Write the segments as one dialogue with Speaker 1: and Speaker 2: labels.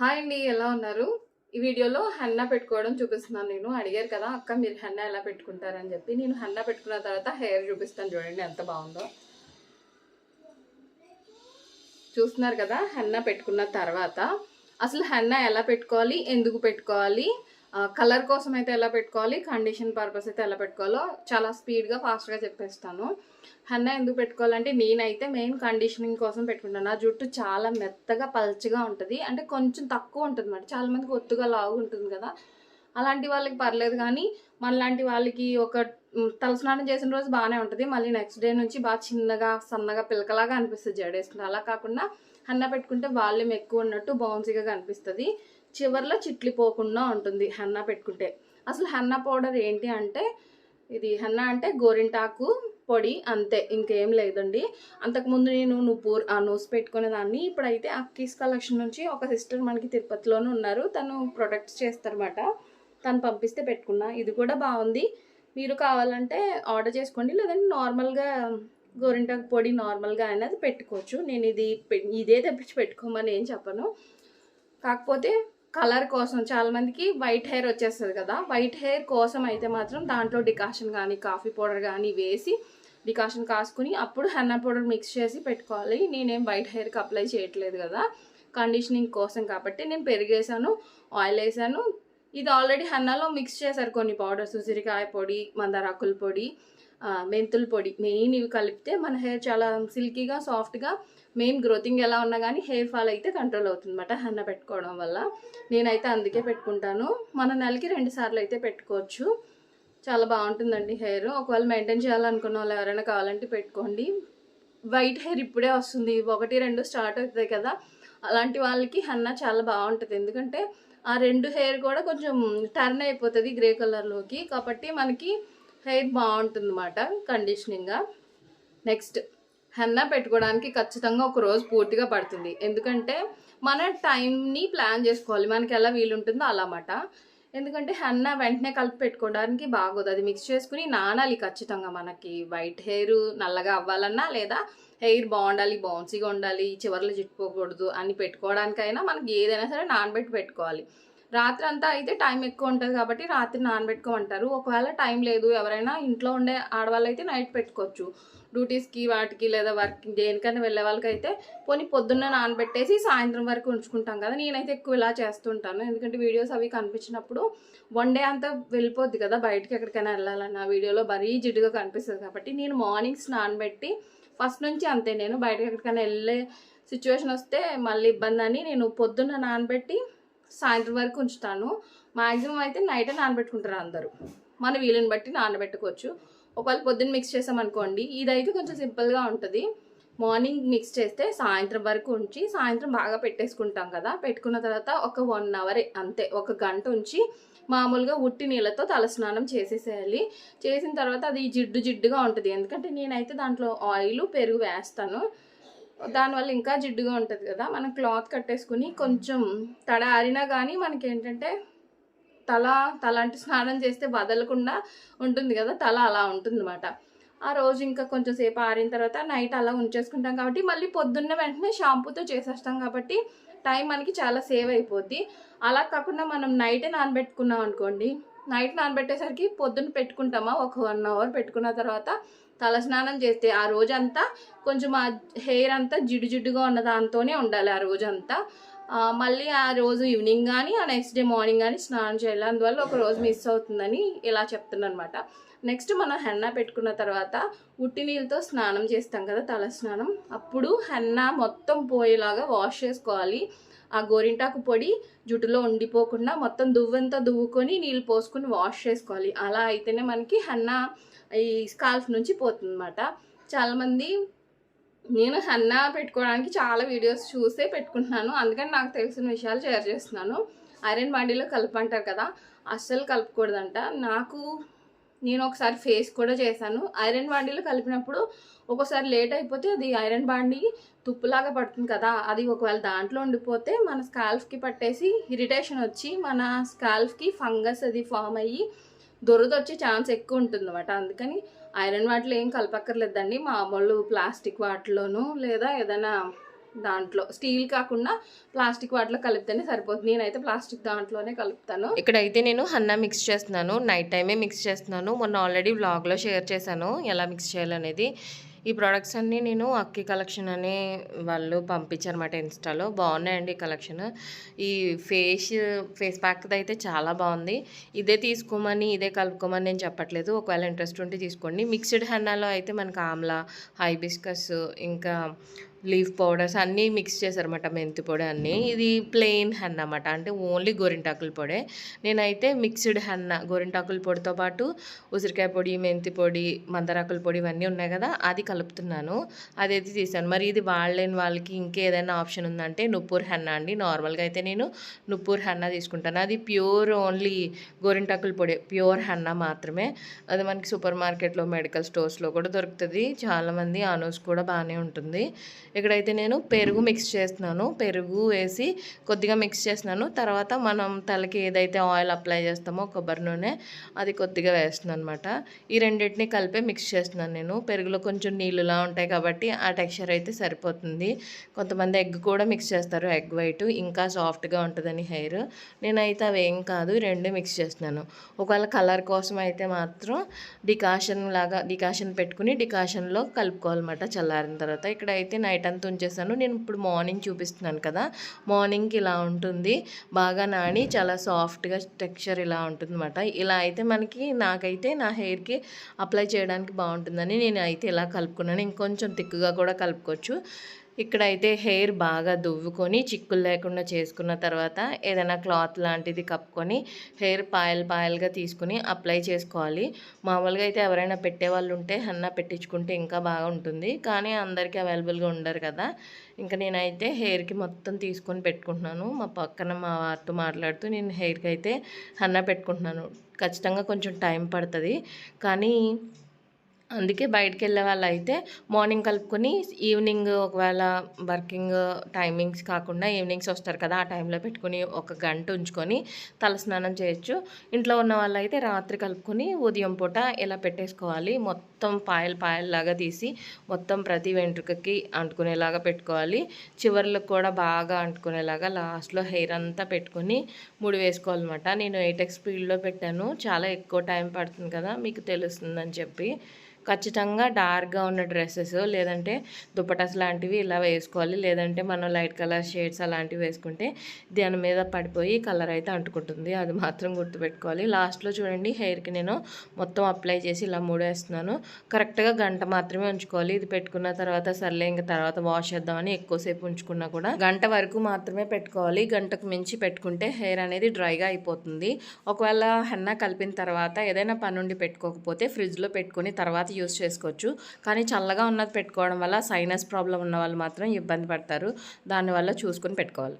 Speaker 1: Hi అండి ఎలా ఉన్నారు? ఈ వీడియోలో హెన్నా పెట్టుకోవడం చూపిస్తున్నాను నేను. అడిగారు కదా అక్క మీరు హెన్నా ఎలా పెట్టుకుంటారని చెప్పి. నేను హెన్నా పెట్టుకున్న తర్వాత హెయిర్ చూపిస్తాను చూడండి ఎంత బాగుందో. చూస్తున్నారు కదా హెన్నా పెట్టుకున్న తర్వాత. అసలు హెన్నా ఎలా పెట్టుకోవాలి ఎందుకు పెట్టుకోవాలి కలర్ కోసం అయితే ఎలా పెట్టుకోవాలి? కండిషన్ పర్పస్ అయితే ఎలా పెట్టుకోవాలో చాలా స్పీడ్గా ఫాస్ట్గా చెప్పేస్తాను. హెన్నా ఎందుకు పెట్టుకోవాలంటే నేనైతే మెయిన్ కండిషనింగ్ కోసం పెట్టుకుంటాను. నా జుట్టు చాలా మెత్తగా పల్చగా ఉంటుంది. అంటే కొంచెం తక్కువ ఉంటుంది అన్నమాట చాలామందికి ఒత్తుగా లావు ఉంటుంది కదా. అలాంటి వాళ్ళకి పర్లేదు కానీ మనలాంటి వాళ్ళకి ఒక తలస్నానం చేసిన రోజు బాగానే ఉంటుంది. మళ్ళీ నెక్స్ట్ డే నుంచి బాగా చిన్నగా సన్నగా పిలకలాగా అనిపిస్తుంది జడేసుకుంటే. అలా కాకుండా అన్న పెట్టుకుంటే వాల్యూమ్ ఎక్కువ ఉన్నట్టు బౌన్సీగా కనిపిస్తుంది. చివర్లో చిట్లిపోకుండా ఉంటుంది హెన్నా పెట్టుకుంటే. అసలు హెన్నా పౌడర్ ఏంటి అంటే ఇది హెన్నా అంటే గోరింటాకు పొడి అంతే ఇంకేం లేదండి. అంతకుముందు నేను నువ్వు ఆ నూస్ పెట్టుకునే దాన్ని ఇప్పుడైతే అక్కీస్ కలెక్షన్ నుంచి ఒక సిస్టర్ మనకి తిరుపతిలోనే ఉన్నారు. తను ప్రొడక్ట్స్ చేస్తారన్నమాట. తను పంపిస్తే పెట్టుకున్నా. ఇది కూడా బాగుంది. మీరు కావాలంటే ఆర్డర్ చేసుకోండి. లేదంటే నార్మల్గా గోరింటాకు పొడి నార్మల్గా అనేది పెట్టుకోవచ్చు. నేను ఇది పె- ఇదే తెప్పించి పెట్టుకోమని ఏం చెప్పను. కాకపోతే కలర్ కోసం చాలా మందికి వైట్ హెయిర్ వచ్చేస్తుంది కదా. వైట్ హెయిర్ కోసం అయితే మాత్రం దాంట్లో డికాషన్ కానీ కాఫీ పౌడర్ కానీ వేసి డికాషన్ కాసుకుని అప్పుడు హెన్నా పౌడర్ మిక్స్ చేసి పెట్టుకోవాలి. నేనేం వైట్ హెయిర్కి అప్లై చేయట్లేదు కదా. కండిషనింగ్ కోసం కాబట్టి నేను పెరిగేసాను ఆయిల్ వేసాను. ఇది ఆల్రెడీ హెన్నాలో మిక్స్ చేశారు కొన్ని పౌడర్స్. ఉసిరికాయ పొడి మందారాకుల పొడి మెంతుల పొడి. మెయిన్ ఇవి కలిపితే మన హెయిర్ చాలా సిల్కీగా సాఫ్ట్గా మెయిన్ గ్రోతింగ్ ఎలా ఉన్నా కానీ హెయిర్ ఫాల్ అయితే కంట్రోల్ అవుతుందన్నమాట హెన్న పెట్టుకోవడం వల్ల. నేనైతే అందుకే పెట్టుకుంటాను. మన నెలకి రెండు సార్లు అయితే పెట్టుకోవచ్చు. చాలా బాగుంటుందండి హెయిర్. ఒకవేళ మెయింటైన్ చేయాలనుకున్న వాళ్ళు ఎవరైనా కావాలంటే పెట్టుకోండి. వైట్ హెయిర్ ఇప్పుడే వస్తుంది. ఒకటి రెండు స్టార్ట్ అవుతాయి కదా. అలాంటి వాళ్ళకి హెన్న చాలా బాగుంటుంది. ఎందుకంటే ఆ రెండు హెయిర్ కూడా కొంచెం టర్న్ అయిపోతుంది గ్రే కలర్లోకి. కాబట్టి మనకి హెయిర్ బాగుంటుంది అన్నమాట కండిషనింగ్గా. నెక్స్ట్ హెన్నా పెట్టుకోవడానికి ఖచ్చితంగా ఒక రోజు పూర్తిగా పడుతుంది. ఎందుకంటే మన టైంని ప్లాన్ చేసుకోవాలి. మనకి ఎలా వీలుంటుందో అలా మాట ఎందుకంటే హెన్నా వెంటనే కలిపి పెట్టుకోవడానికి బాగోదు. అది మిక్స్ చేసుకుని నానాలి ఖచ్చితంగా మనకి. వైట్ హెయిర్ నల్లగా అవ్వాలన్నా లేదా హెయిర్ బాగుండాలి బౌన్సీగా ఉండాలి చివర్లు చిట్టుకోకూడదు అని పెట్టుకోవడానికైనా మనకి ఏదైనా సరే నానబెట్టి పెట్టుకోవాలి. రాత్రి అంతా అయితే టైం ఎక్కువ ఉంటుంది కాబట్టి రాత్రి నానబెట్టుకోమంటారు. ఒకవేళ టైం లేదు ఎవరైనా ఇంట్లో ఉండే ఆడవాళ్ళు అయితే నైట్ పెట్టుకోవచ్చు. డ్యూటీస్కి వాటికి లేదా వర్క్ దేనికైనా వెళ్ళే వాళ్ళకైతే పోనీ పొద్దున్న నానబెట్టేసి సాయంత్రం వరకు ఉంచుకుంటాం కదా. నేనైతే ఎక్కువ ఇలా చేస్తుంటాను. ఎందుకంటే వీడియోస్ అవి కనిపించినప్పుడు వన్ డే అంతా వెళ్ళిపోద్ది కదా. బయటకి ఎక్కడికైనా వెళ్ళాలన్న వీడియోలో మరీ జిడ్డుగా కనిపిస్తుంది కాబట్టి నేను మార్నింగ్స్ నానబెట్టి ఫస్ట్ నుంచి అంతే. నేను బయటకి ఎక్కడికైనా వెళ్ళే సిచ్యువేషన్ వస్తే మళ్ళీ ఇబ్బంది అని నేను పొద్దున్న నానబెట్టి సాయంత్రం వరకు ఉంచుతాను. మ్యాక్సిమం అయితే నైటే నానబెట్టుకుంటారు అందరూ. మన వీలుని బట్టి నానబెట్టుకోవచ్చు. ఒకవేళ పొద్దున్న మిక్స్ చేసామనుకోండి ఇదైతే కొంచెం సింపుల్గా ఉంటుంది. మార్నింగ్ మిక్స్ చేస్తే సాయంత్రం వరకు ఉంచి సాయంత్రం బాగా పెట్టేసుకుంటాం కదా. పెట్టుకున్న తర్వాత ఒక వన్ అవర్ అంతే ఒక గంట ఉంచి మామూలుగా ఉట్టి నీళ్ళతో తలస్నానం చేసేసేయాలి. చేసిన తర్వాత అది జిడ్డు జిడ్డుగా ఉంటుంది. ఎందుకంటే నేనైతే దాంట్లో ఆయిల్ పెరుగు వేస్తాను. దానివల్ల ఇంకా జిడ్డుగా ఉంటుంది కదా. మనం క్లాత్ కట్టేసుకుని కొంచెం తడ ఆరినా కానీ మనకి ఏంటంటే తల తలాంటి స్నానం చేస్తే వదలకుండా ఉంటుంది కదా. తల అలా ఉంటుంది అనమాట ఆ రోజు ఇంకా కొంచెం సేపు ఆరిన తర్వాత నైట్ అలా ఉంచేసుకుంటాం కాబట్టి మళ్ళీ పొద్దున్న వెంటనే షాంపూతో చేసేస్తాం కాబట్టి టైం మనకి చాలా సేవ్ అయిపోద్ది. అలా కాకుండా మనం నైటే నానబెట్టుకున్నాం అనుకోండి. నైట్ నానబెట్టేసరికి పొద్దున్న పెట్టుకుంటామా? ఒక వన్ అవర్ పెట్టుకున్న తర్వాత తలస్నానం చేస్తే ఆ రోజంతా కొంచెం ఆ హెయిర్ అంతా జిడ్డు జిడ్డుగా ఉన్న దాంతోనే ఉండాలి ఆ రోజంతా. మళ్ళీ ఆ రోజు ఈవినింగ్ కానీ ఆ నెక్స్ట్ డే మార్నింగ్ కానీ స్నానం చేయాలి. అందువల్ల ఒక రోజు మిస్ అవుతుందని ఇలా చెప్తున్నాను అనమాట నెక్స్ట్ మనం హెన్నా పెట్టుకున్న తర్వాత ఉట్టి నీళ్ళతో స్నానం చేస్తాం కదా తల స్నానం అప్పుడు హెన్నా మొత్తం పోయేలాగా వాష్ చేసుకోవాలి. ఆ గోరింటాకు పొడి జుట్టులో ఉండిపోకుండా మొత్తం దువ్వంతా దువ్వుకొని నీళ్ళు పోసుకొని వాష్ చేసుకోవాలి. అలా అయితేనే మనకి హన్న ఈ స్కాల్ఫ్ నుంచి పోతుందన్నమాట. చాలామంది నేను హన్న పెట్టుకోవడానికి చాలా వీడియోస్ చూసే పెట్టుకుంటున్నాను. అందుకని నాకు తెలిసిన విషయాలు షేర్ చేస్తున్నాను. ఐరన్ బాడీలో కలపంటారు కదా అస్సలు కలపకూడదంట. నాకు నేను ఒకసారి ఫేస్ కూడా చేశాను. ఐరన్ బాండీలో కలిపినప్పుడు ఒక్కోసారి లేట్ అయిపోతే అది ఐరన్ బాండీ తుప్పులాగా పడుతుంది కదా అది ఒకవేళ దాంట్లో ఉండిపోతే మన స్కాల్ఫ్కి పట్టేసి ఇరిటేషన్ వచ్చి మన స్కాల్ఫ్కి ఫంగస్ అది ఫామ్ అయ్యి దొరద వచ్చే ఛాన్స్ ఎక్కువ ఉంటుంది అనమాట అందుకని ఐరన్ వాటిలో ఏం కలపక్కర్లేదండి. మామూలు ప్లాస్టిక్ వాటిలోనూ లేదా ఏదైనా దాంట్లో. స్టీల్ కాకుండా ప్లాస్టిక్ వాటిలో కలిపితేనే సరిపోతుంది. నేనైతే ప్లాస్టిక్ దాంట్లోనే కలుపుతాను.
Speaker 2: ఇక్కడైతే నేను హన్నా మిక్స్ చేస్తున్నాను. నైట్ టైమే మిక్స్ చేస్తున్నాను. మొన్న ఆల్రెడీ వ్లాగ్లో షేర్ చేశాను ఎలా మిక్స్ చేయాలనేది. ఈ ప్రోడక్ట్స్ అన్నీ నేను అక్కి కలెక్షన్ అని వాళ్ళు పంపించారన్నమాట ఇన్స్టాలో. బాగున్నాయండి ఈ కలెక్షన్. ఈ ఫేస్ ఫేస్ ప్యాక్ది అయితే చాలా బాగుంది. ఇదే తీసుకోమని ఇదే కలుపుకోమని నేను చెప్పట్లేదు. ఒకవేళ ఇంట్రెస్ట్ ఉంటే తీసుకోండి. మిక్స్డ్ హెన్నాలో అయితే మనకు ఆమ్లా హైబిస్కస్ ఇంకా లీఫ్ పౌడర్స్ అన్నీ మిక్స్ చేశారన్నమాట మెంతి పొడి అన్నీ. ఇది ప్లెయిన్ హెన్న అన్నమాట అంటే ఓన్లీ గోరింటాకుల పొడే. నేనైతే మిక్స్డ్ హెన్న గోరింటాకుల పొడితో పాటు ఉసిరికాయ పొడి మెంతి పొడి మందరాకుల పొడి ఇవన్నీ ఉన్నాయి కదా అది కలుపుతున్నాను. అదైతే తీసాను. మరి ఇది వాడలేని వాళ్ళకి ఇంకేదైనా ఆప్షన్ ఉందంటే నుప్పూర్ హెన్న అండి. నార్మల్గా అయితే నేను నుప్పూర్ హెన్న తీసుకుంటాను. అది ప్యూర్ ఓన్లీ గోరింటాకుల పొడి ప్యూర్ హెన్న మాత్రమే. అది మనకి సూపర్ మార్కెట్లో మెడికల్ స్టోర్స్లో కూడా దొరుకుతుంది. చాలామంది అనూస్ కూడా బాగానే ఉంటుంది. ఇక్కడైతే నేను పెరుగు మిక్స్ చేస్తున్నాను. పెరుగు వేసి కొద్దిగా మిక్స్ చేస్తున్నాను. తర్వాత మనం తలకి ఏదైతే ఆయిల్ అప్లై చేస్తామో కొబ్బరి నూనె అది కొద్దిగా వేస్తున్నాను అనమాట ఈ రెండింటిని కలిపే మిక్స్ చేస్తున్నాను నేను. పెరుగులో కొంచెం నీళ్ళులా ఉంటాయి కాబట్టి ఆ టెక్స్చర్ అయితే సరిపోతుంది. కొంతమంది ఎగ్ కూడా మిక్స్ చేస్తారు. ఎగ్ వైట్ ఇంకా సాఫ్ట్గా ఉంటుందని హెయిర్. నేనైతే అవి ఏం కాదు రెండు మిక్స్ చేస్తున్నాను. ఒకవేళ కలర్ కోసం అయితే మాత్రం డికాషన్ లాగా డికాషన్ పెట్టుకుని డికాషన్లో కలుపుకోవాలన్నమాట చల్లారిన తర్వాత. ఇక్కడైతే నైట్ అంతా ఉంచేసాను నేను ఇప్పుడు మార్నింగ్ చూపిస్తున్నాను కదా. మార్నింగ్కి ఇలా ఉంటుంది. బాగా నాని చాలా సాఫ్ట్గా టెక్స్చర్ ఇలా ఉంటుందన్నమాట. ఇలా అయితే మనకి నాకైతే నా హెయిర్కి అప్లై చేయడానికి బాగుంటుందని నేను అయితే ఇలా కలుపుకున్నాను. ఇంకొంచెం తిక్కుగా కూడా కలుపుకోవచ్చు. ఇక్కడైతే హెయిర్ బాగా దువ్వుకొని చిక్కులు లేకుండా చేసుకున్న తర్వాత ఏదైనా క్లాత్ లాంటిది కప్పుకొని హెయిర్ పాయల్ పాయల్గా తీసుకుని అప్లై చేసుకోవాలి. మామూలుగా అయితే ఎవరైనా పెట్టే వాళ్ళు ఉంటే హన్నా పెట్టించుకుంటే ఇంకా బాగా ఉంటుంది. కానీ అందరికీ అవైలబుల్గా ఉండరు కదా. ఇంకా నేనైతే హెయిర్కి మొత్తం తీసుకొని పెట్టుకుంటున్నాను. మా పక్కన మా వారితో మాట్లాడుతూ నేను హెయిర్కి అయితే హన్నా పెట్టుకుంటున్నాను. ఖచ్చితంగా కొంచెం టైం పడుతుంది. కానీ అందుకే బయటికి వెళ్ళే వాళ్ళు అయితే మార్నింగ్ కలుపుకొని ఈవినింగ్ ఒకవేళ వర్కింగ్ టైమింగ్స్ కాకుండా ఈవినింగ్స్ వస్తారు కదా ఆ టైంలో పెట్టుకొని ఒక గంట ఉంచుకొని తలస్నానం చేయొచ్చు. ఇంట్లో ఉన్న వాళ్ళు అయితే రాత్రి కలుపుకొని ఉదయం పూట ఇలా పెట్టేసుకోవాలి. మొత్తం పాయల్ పాయల్లాగా తీసి మొత్తం ప్రతి వెంట్రుకకి అంటుకునేలాగా పెట్టుకోవాలి. చివర్లకు కూడా బాగా అంటుకునేలాగా లాస్ట్లో హెయిర్ అంతా పెట్టుకొని ముడి వేసుకోవాలన్నమాట. నేను ఎయిటెక్స్ స్పీడ్లో పెట్టాను. చాలా ఎక్కువ టైం పడుతుంది కదా మీకు తెలుస్తుందని చెప్పి. ఖచ్చితంగా డార్క్గా ఉన్న డ్రెస్సెస్ లేదంటే దుపటాస్ లాంటివి ఇలా వేసుకోవాలి. లేదంటే మనం లైట్ కలర్ షేడ్స్ అలాంటివి వేసుకుంటే దాని మీద పడిపోయి కలర్ అయితే అంటుకుంటుంది. అది మాత్రం గుర్తుపెట్టుకోవాలి. లాస్ట్లో చూడండి హెయిర్కి నేను మొత్తం అప్లై చేసి ఇలా మూడేస్తున్నాను కరెక్ట్గా గంట మాత్రమే ఉంచుకోవాలి. ఇది పెట్టుకున్న తర్వాత సర్లే ఇంకా తర్వాత వాష్ చేద్దామని ఎక్కువసేపు ఉంచుకున్నా కూడా గంట వరకు మాత్రమే పెట్టుకోవాలి. గంటకు మించి పెట్టుకుంటే హెయిర్ అనేది డ్రైగా అయిపోతుంది. ఒకవేళ హెన్నా కలిపిన తర్వాత ఏదైనా పనుండి పెట్టుకోకపోతే ఫ్రిడ్జ్లో పెట్టుకుని తర్వాత యూస్ చేసుకోవచ్చు. కానీ చల్లగా ఉన్నది పెట్టుకోవడం వల్ల సైనస్ ప్రాబ్లం ఉన్న వాళ్ళు మాత్రం ఇబ్బంది పడతారు. దానివల్ల చూసుకొని పెట్టుకోవాలి.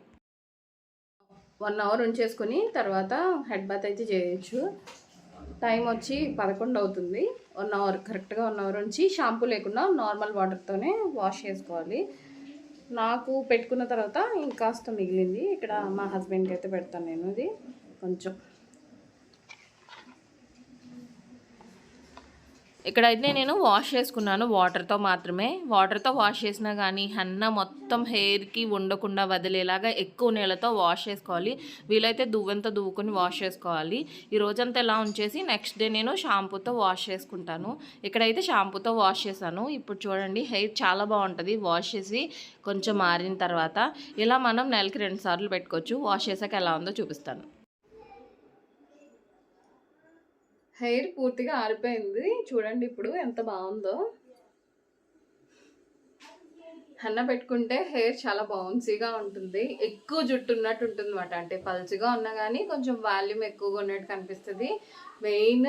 Speaker 1: వన్ అవర్ ఉంచేసుకొని తర్వాత హెడ్ బాత్ అయితే చేయొచ్చు టైం వచ్చి పదకొండు అవుతుంది. వన్ అవర్ కరెక్ట్గా వన్ అవర్ ఉంచి షాంపూ లేకుండా నార్మల్ వాటర్తోనే వాష్ చేసుకోవాలి. నాకు పెట్టుకున్న తర్వాత ఇంకాస్త మిగిలింది. ఇక్కడ మా హస్బెండ్కి అయితే పెడతాను నేను ఇది. కొంచెం.
Speaker 2: ఇక్కడైతే నేను వాష్ చేసుకున్నాను వాటర్తో మాత్రమే. వాటర్తో వాష్ చేసినా కానీ హెన్న మొత్తం హెయిర్కి ఉండకుండా వదిలేలాగా ఎక్కువ నీళ్ళతో వాష్ చేసుకోవాలి. వీలైతే దువ్వెంతో దువ్వుకొని వాష్ చేసుకోవాలి. ఈ రోజంతా ఇలా ఉంచేసి నెక్స్ట్ డే నేను షాంపూతో వాష్ చేసుకుంటాను. ఇక్కడైతే షాంపూతో వాష్ చేశాను. ఇప్పుడు చూడండి హెయిర్ చాలా బాగుంటుంది. వాష్ చేసి కొంచెం మారిన తర్వాత ఇలా మనం నెలకి రెండు సార్లు పెట్టుకోవచ్చు. వాష్ చేసాక ఎలా ఉందో చూపిస్తాను.
Speaker 1: హెయిర్ పూర్తిగా ఆరిపోయింది. చూడండి ఇప్పుడు ఎంత బాగుందో. హన్న పెట్టుకుంటే హెయిర్ చాలా బౌన్సీగా ఉంటుంది. ఎక్కువ జుట్టు ఉన్నట్టు ఉంటుంది అనమాట అంటే పల్చగా ఉన్నా కానీ కొంచెం వాల్యూమ్ ఎక్కువగా ఉన్నట్టు కనిపిస్తుంది. మెయిన్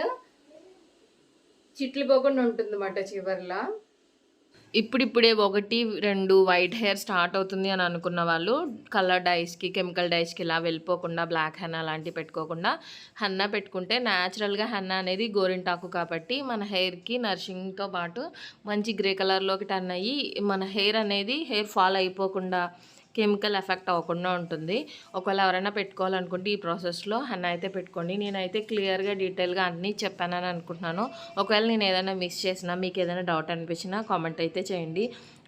Speaker 1: చిట్లు పోకుండా ఉంటుంది అన్నమాట చివరిలో.
Speaker 2: ఇప్పుడిప్పుడే ఒకటి రెండు వైట్ హెయిర్ స్టార్ట్ అవుతుంది అని అనుకున్న వాళ్ళు కలర్ డైస్కి కెమికల్ డైస్కి ఇలా వెళ్ళిపోకుండా బ్లాక్ హెన్నా లాంటివి పెట్టుకోకుండా హెన్నా పెట్టుకుంటే న్యాచురల్గా హెన్నా అనేది గోరింటాకు కాబట్టి మన హెయిర్కి నర్షింగ్తో పాటు మంచి గ్రే కలర్లోకి టర్న్ అయ్యి మన హెయిర్ అనేది హెయిర్ ఫాల్ అయిపోకుండా కెమికల్ ఎఫెక్ట్ అవ్వకుండా ఉంటుంది. ఒకవేళ ఎవరైనా పెట్టుకోవాలనుకుంటే ఈ ప్రాసెస్లో హెన్న అయితే పెట్టుకోండి. నేనైతే క్లియర్గా డీటెయిల్గా అన్నీ చెప్పానని అనుకుంటున్నాను. ఒకవేళ నేను ఏదైనా మిస్ చేసినా మీకు ఏదైనా డౌట్ అనిపించినా కామెంట్ అయితే చేయండి.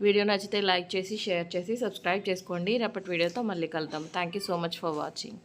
Speaker 2: వీడియో నచ్చితే లైక్ చేసి షేర్ చేసి సబ్స్క్రైబ్ చేసుకోండి. రేపటి వీడియోతో మళ్ళీ కలుద్దాం. Thank you so much for watching.